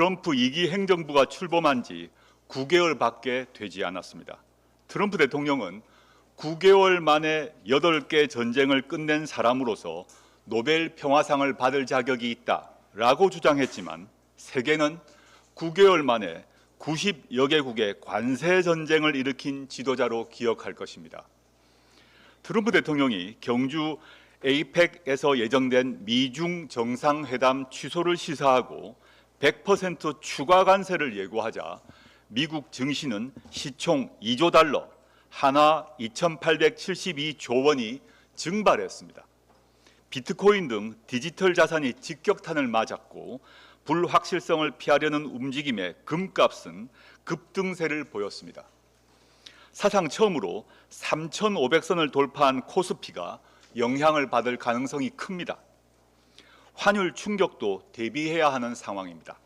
트럼프 2기 행정부가 출범한 지 9개월밖에 되지 않았습니다. 트럼프 대통령은 9개월 만에 8개 전쟁을 끝낸 사람으로서 노벨 평화상을 받을 자격이 있다라고 주장했지만 세계는 9개월 만에 90여 개국의 관세 전쟁을 일으킨 지도자로 기억할 것입니다. 트럼프 대통령이 경주 에이펙에서 예정된 미중 정상회담 취소를 시사하고 100% 추가 관세를 예고하자 미국 증시는 시총 2조 달러, 하나 2,872조 원이 증발했습니다. 비트코인 등 디지털 자산이 직격탄을 맞았고 불확실성을 피하려는 움직임에 금값은 급등세를 보였습니다. 사상 처음으로 3,500선을 돌파한 코스피가 영향을 받을 가능성이 큽니다. 환율 충격도 대비해야 하는 상황입니다.